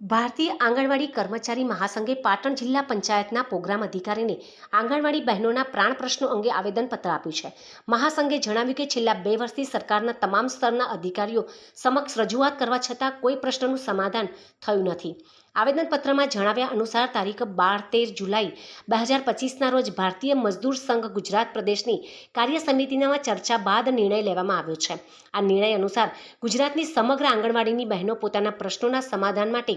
ભારતીય આંગણવાડી કર્મચારી મહાસંઘે પાટણ જિલ્લા પંચાયતના પ્રોગ્રામ અધિકારીને આંગણવાડી બહેનોના પ્રાણ પ્રશ્નો અંગે આવેદનપત્ર આપ્યું છે. મહાસંઘે જણાવ્યું કે છેલ્લા બે વર્ષથી સરકારના તમામ સ્તરના અધિકારીઓ સમક્ષ રજૂઆત કરવા છતાં કોઈ પ્રશ્નનું સમાધાન થયું નથી. આવેદનપત્રમાં જણાવ્યા અનુસાર તારીખ બાર તેર જુલાઈ બે હજાર પચીસના રોજ ભારતીય મજદૂર સંઘ ગુજરાત પ્રદેશની કાર્ય સમિતિના ચર્ચા બાદ નિર્ણય લેવામાં આવ્યો છે. આ નિર્ણય અનુસાર ગુજરાતની સમગ્ર આંગણવાડીની બહેનો પોતાના પ્રશ્નોના સમાધાન માટે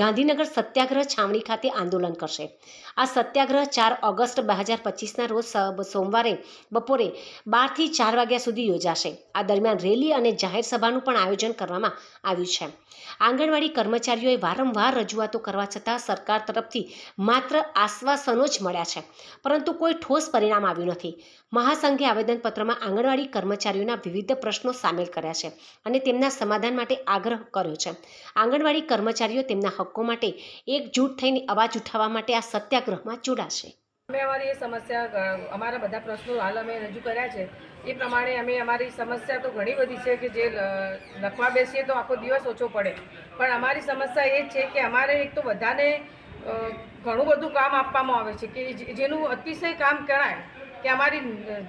ગાંધીનગર સત્યાગ્રહ છાવણી ખાતે આંદોલન કરશે. આ સત્યાગ્રહ ચાર ઓગસ્ટ બે હજાર પચીસના રોજ સોમવારે બપોરે બારથી ચાર વાગ્યા સુધી યોજાશે. આ દરમિયાન રેલી અને જાહેર સભાનું પણ આયોજન કરવામાં આવ્યું છે. આંગણવાડી કર્મચારીઓએ વારંવાર રજૂઆતો કરવા છતાં સરકાર તરફથી માત્ર આશ્વાસનો જ મળ્યા છે. પરંતુ કોઈ ઠોસ પરિણામ આવ્યું નથી. મહાસંઘે આવેદનપત્રમાં આંગણવાડી કર્મચારીઓના વિવિધ પ્રશ્નો સામેલ કર્યા છે અને તેમના સમાધાન માટે આગ્રહ કર્યો છે. આંગણવાડી કર્મચારીઓ તેમના હક્કો માટે એકજૂટ થઈને અવાજ ઉઠાવવા માટે આ સત્યાગ્રહમાં જોડાશે. અમે અમારી એ સમસ્યા અમારા બધા પ્રશ્નો હાલ અમે રજૂ કર્યા છે. એ પ્રમાણે અમે અમારી સમસ્યા તો ઘણી બધી છે કે જે લખવા બેસીએ તો આખો દિવસ ઓછો પડે. પણ અમારી સમસ્યા એ છે કે અમારે એક તો બધાને ઘણું બધું કામ આપવામાં આવે છે કે જેનું અતિશય કામ કરાય કે અમારી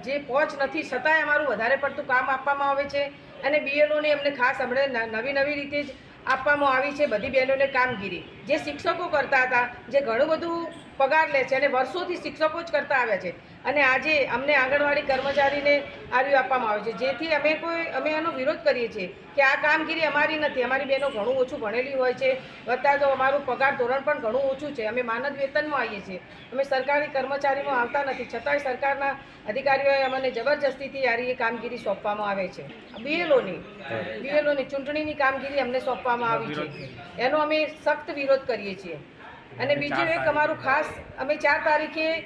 જે પહોંચ નથી છતાંય અમારું વધારે પડતું કામ આપવામાં આવે છે. અને બીએલઓને અમને ખાસ હમણાં નવી નવી રીતે જ આપવામાં આવી છે બધી બહેનોને કામગીરી. જે શિક્ષકો કરતા હતા, જે ઘણું બધું પગાર લે છે અને વર્ષોથી શિક્ષકો જ કરતા આવ્યા છે. અને આજે અમને આંગણવાડી કર્મચારીને આર્યું આપવામાં આવે છે. જેથી અમે કોઈ અમે એનો વિરોધ કરીએ છીએ કે આ કામગીરી અમારી નથી. અમારી બહેનો ઘણું ઓછું ભણેલી હોય છે. વત્તા તો અમારું પગાર ધોરણ પણ ઘણું ઓછું છે. અમે માનદ વેતનમાં આવીએ છીએ. અમે સરકારી કર્મચારીમાં આવતા નથી. છતાંય સરકારના અધિકારીઓએ અમને જબરજસ્તીથી આરી એ કામગીરી સોંપવામાં આવે છે. બીએલઓની બીએલઓની ચૂંટણીની કામગીરી અમને સોંપવામાં આવી છે. એનો અમે સખ્ત વિરોધ કરીએ છીએ. અને બીજું એક અમારું ખાસ અમે ચાર તારીખે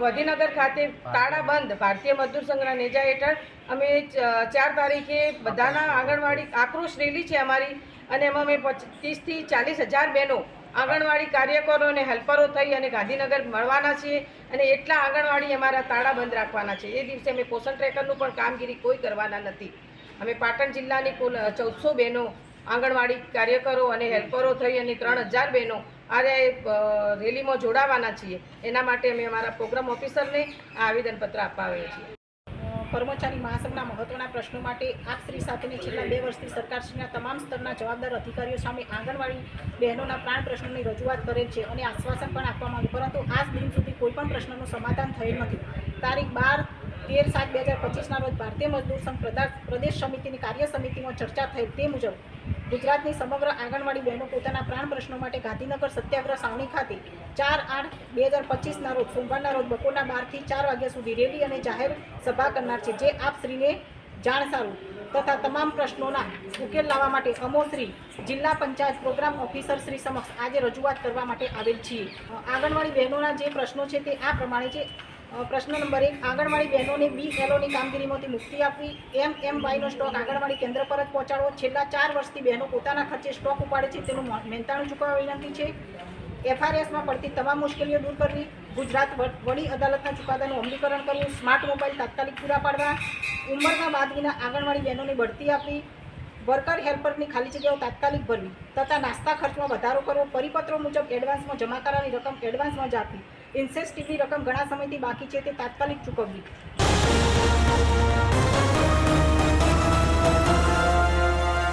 ગાંધીનગર ખાતે તાળાબંધ ભારતીય મજદૂર સંઘના નેજા હેઠળ. અમે ચ- ચાર તારીખે બધાના આંગણવાડી આક્રોશ રેલી છે અમારી. અને એમાં અમે ત્રીસથી ચાલીસ હજાર બહેનો આંગણવાડી કાર્યકરો અને હેલ્પરો થઈ અને ગાંધીનગર મળવાના છીએ. અને એટલા આંગણવાડી અમારા તાળાબંધ રાખવાના છે. એ દિવસે અમે પોષણ ટ્રેકરનું પણ કામગીરી કોઈ કરવાના નથી. અમે પાટણ જિલ્લાની કુલ ચૌદસો બહેનો આંગણવાડી કાર્યકરો અને હેલ્પરો થઈ અને ત્રણ હજાર બહેનો આજે રેલીમાં જોડાવાના છીએ. એના માટે અમે અમારા પ્રોગ્રામ ઓફિસરને આ આવેદનપત્ર આવ્યા છીએ કર્મચારી મહાસંઘના મહત્વના પ્રશ્નો માટે આપશ્રી સાથેની છેલ્લા બે વર્ષથી સરકારશ્રીના તમામ સ્તરના જવાબદાર અધિકારીઓ સામે આંગણવાડી બહેનોના પ્રાણ પ્રશ્નોની રજૂઆત કરેલ છે અને આશ્વાસન પણ આપવામાં આવ્યું. પરંતુ આજ દિન સુધી કોઈ પણ પ્રશ્નનું સમાધાન થયેલ નથી. તારીખ બાર તેર સાત બે હજાર પચીસના રોજ ભારતીય મજદૂર સંઘ પ્રદેશ સમિતિની કાર્ય સમિતિમાં ચર્ચા થઈ તે મુજબ ગુજરાતની સમગ્ર આંગણવાડી બહેનો પોતાના પ્રાણ પ્રશ્નો માટે ગાંધીનગર સત્યાગ્રહ સાવણી ખાતે ચાર આઠ બે હજાર પચીસના રોજ સોમવારના રોજ બપોરના બારથી ચાર વાગ્યા સુધી રેલી અને જાહેર સભા કરનાર છે. જે આપ શ્રીને જાણ સારું તથા તમામ પ્રશ્નોના ઉકેલ લાવવા માટે અમો શ્રી જિલ્લા પંચાયત પ્રોગ્રામ ઓફિસર શ્રી સમક્ષ આજે રજૂઆત કરવા માટે આવેલ છીએ. આંગણવાડી બહેનોના જે પ્રશ્નો છે તે આ પ્રમાણે છે. પ્રશ્ન નંબર એક, આંગણવાડી બહેનોને બી એલોની કામગીરીમાંથી મુક્તિ આપવી. એમ એમ, વાયનો સ્ટોક આંગણવાડી કેન્દ્ર પર જ પહોંચાડવો. છેલ્લા ચાર વર્ષથી બહેનો પોતાના ખર્ચે સ્ટોક ઉપાડે છે. તેનું મહેનતાણું ચૂકવવા વિનંતી છે. એફઆરએસમાં પડતી તમામ મુશ્કેલીઓ દૂર કરવી. ગુજરાત વડી અદાલતના ચુકાદાનું અમલીકરણ કરવું. સ્માર્ટ મોબાઈલ તાત્કાલિક પૂરા પાડવા. ઉંમરના બાદવીના આંગણવાડી બહેનોને બઢતી આપવી. વર્કર હેલ્પરની ખાલી જગ્યાઓ તાત્કાલિક ભરવી. તથા નાસ્તા ખર્ચમાં વધારો કરવો. પરિપત્રો મુજબ એડવાન્સમાં જમા કરાવી રકમ એડવાન્સમાં જ આપવી. ઇન્સેસ્ટિવની રકમ ઘણા સમયથી બાકી છે તે તાત્કાલિક ચૂકવવી.